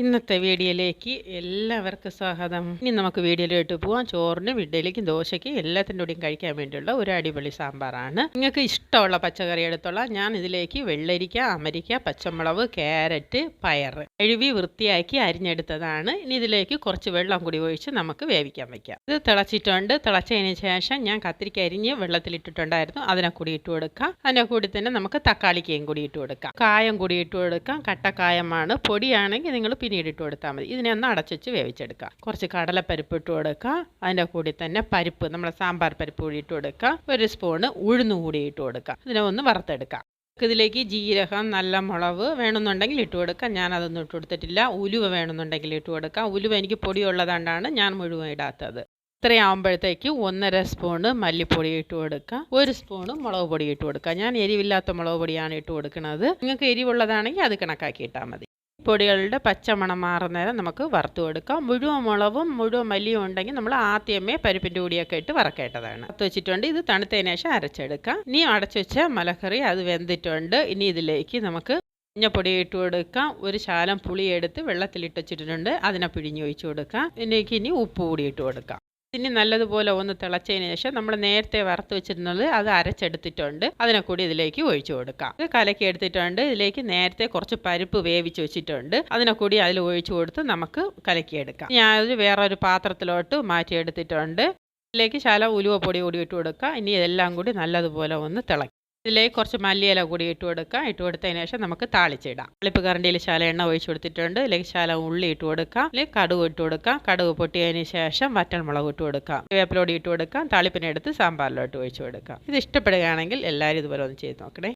ഇന്നത്തെ വീഡിയോയിലേക്ക് എല്ലാവർക്കും സ്വാഗതം. ഇനി നമുക്ക് വീഡിയോയിലോട്ട് പോവാം. ചോറിനും ഇഡ്ഡലിക്കും ദോശയ്ക്കും എല്ലാത്തിന്റെ കൂടെയും കഴിക്കാൻ വേണ്ടിയുള്ള ഒരു അടിപൊളി സാമ്പാറാണ്. നിങ്ങൾക്ക് ഇഷ്ടമുള്ള പച്ചക്കറി എടുത്തോളാം. ഞാൻ ഇതിലേക്ക് വെള്ളരിക്ക അമരിക്ക പച്ചമുളക് ക്യാരറ്റ് പയർ കഴുകി വൃത്തിയാക്കി അരിഞ്ഞെടുത്തതാണ്. ഇനി ഇതിലേക്ക് കുറച്ച് വെള്ളം കൂടി ഒഴിച്ച് നമുക്ക് വേവിക്കാൻ വയ്ക്കാം ഇത് തിളച്ചിട്ടുണ്ട്. തിളച്ചതിന് ശേഷം ഞാൻ കത്തിരിക്ക അരിഞ്ഞ് വെള്ളത്തിലിട്ടിട്ടുണ്ടായിരുന്നു. അതിനെ കൂടി ഇട്ട് കൊടുക്കാം. അതിനെ കൂടി തന്നെ നമുക്ക് തക്കാളിക്കയും കൂടി ഇട്ട് കൊടുക്കാം. കായം കൂടി ഇട്ട് കൊടുക്കാം. കട്ടക്കായമാണ് പൊടിയാണെങ്കിൽ നിങ്ങൾ പിന്നീട് ഇട്ട് കൊടുത്താൽ മതി. ഇതിനെ ഒന്ന് അടച്ചുവെച്ച് വേവിച്ചെടുക്കാം കുറച്ച് കടലപ്പരിപ്പ് ഇട്ട് കൊടുക്കുക. അതിന്റെ കൂടി തന്നെ പരിപ്പ് നമ്മുടെ സാമ്പാർ പരിപ്പ് കൂടി ഇട്ട് കൊടുക്കുക. ഒരു സ്പൂണ് ഉഴുന്ന് കൂടി ഇട്ട് കൊടുക്കുക. ഇതിനെ ഒന്ന് വറുത്തെടുക്കാം ഇതിലേക്ക് ജീരകം നല്ല മുളക് വേണമെന്നുണ്ടെങ്കിൽ ഇട്ട് കൊടുക്കാം ഞാൻ അതൊന്നും ഇട്ട് കൊടുത്തിട്ടില്ല. ഉലുവ വേണമെന്നുണ്ടെങ്കിൽ ഇട്ട് കൊടുക്കാം ഉലുവ എനിക്ക് പൊടിയുള്ളതുകൊണ്ടാണ് ഞാൻ മുഴുവൻ ഇടാത്തത്. ഇത്രയാകുമ്പോഴത്തേക്ക് ഒന്നര സ്പൂണ് മല്ലിപ്പൊടി ഇട്ട് കൊടുക്കുക. ഒരു സ്പൂണ് മുളക് പൊടി ഇട്ട് കൊടുക്കുക. ഞാൻ എരിവില്ലാത്ത മുളക് പൊടിയാണ് ഇട്ട് കൊടുക്കുന്നത്. നിങ്ങൾക്ക് എരിവുള്ളതാണെങ്കിൽ അത് കണക്കാക്കി ഇട്ടാൽ മതി. പൊടികളുടെ പച്ചമണം മാറുന്നേരം നമുക്ക് വറുത്ത് കൊടുക്കാം. മുഴുവൻ മുളവും മുഴുവൻ മല്ലിയും ഉണ്ടെങ്കിൽ നമ്മൾ ആദ്യമേ പരിപ്പിന്റെ കൂടിയൊക്കെ ഇട്ട് വറക്കേണ്ടതാണ്. വറുത്ത് വെച്ചിട്ടുണ്ട്. ഇത് തണുത്തതിന് ശേഷം അരച്ചെടുക്കാം. ഇനി അടച്ചു വെച്ച മലക്കറി അത് വെന്തിട്ടുണ്ട്. ഇനി ഇതിലേക്ക് നമുക്ക് മഞ്ഞപ്പൊടി ഇട്ട് കൊടുക്കാം. ഒരു ശാലം പുളി എടുത്ത് വെള്ളത്തിലിട്ട് വെച്ചിട്ടുണ്ട്. അതിനെ പിഴിഞ്ഞൊഴിച്ച് കൊടുക്കാം. ഇതിലേക്ക് ഇനി ഉപ്പ് കൂടി ഇട്ട് കൊടുക്കാം. ഇനി നല്ലതുപോലെ ഒന്ന് തിളച്ചതിന് ശേഷം നമ്മൾ നേരത്തെ വറുത്ത് വെച്ചിരുന്നത് അത് അരച്ചെടുത്തിട്ടുണ്ട്. അതിനെ കൂടി ഇതിലേക്ക് ഒഴിച്ചു കൊടുക്കാം. ഇത് കലക്കി എടുത്തിട്ടുണ്ട്. ഇതിലേക്ക് നേരത്തെ കുറച്ച് പരിപ്പ് വേവിച്ച് വെച്ചിട്ടുണ്ട്. അതിനെ കൂടി അതിൽ ഒഴിച്ചു കൊടുത്ത് നമുക്ക് കലക്കിയെടുക്കാം. ഞാൻ വേറൊരു പാത്രത്തിലോട്ട് മാറ്റിയെടുത്തിട്ടുണ്ട്. ഇതിലേക്ക് ശല ഉലുവ പൊടി കൂടി ഇട്ട് കൊടുക്കുക ഇനി ഇതെല്ലാം കൂടി നല്ലതുപോലെ ഒന്ന് തിളക്കി ഇതിലേക്ക് കുറച്ച് മല്ലിയില കൂടി ഇട്ട് കൊടുക്കുക. ഇട്ട് കൊടുത്തതിന് ശേഷം നമുക്ക് താളിച്ചിടാം. വെളുപ്പ് കറണ്ടിയിൽ ശാല എണ്ണ ഒഴിച്ചു കൊടുത്തിട്ടുണ്ട്. ഇതിലേക്ക് ശാല ഉള്ളി ഇട്ട് കൊടുക്കാം അല്ലെങ്കിൽ കടുക് ഇട്ട് കൊടുക്കാം കടുക് പൊട്ടിയതിന് ശേഷം വറ്റൽമുളക് ഇട്ട് കൊടുക്കാം വേപ്പിലോടി ഇട്ട് കൊടുക്കാം താളിപ്പിനെടുത്ത് സാമ്പാറിലോട്ട് ഒഴിച്ചു കൊടുക്കാം ഇത് ഇഷ്ടപ്പെടുകയാണെങ്കിൽ എല്ലാവരും ഇതുപോലെ ഒന്ന് ചെയ്ത് നോക്കണേ.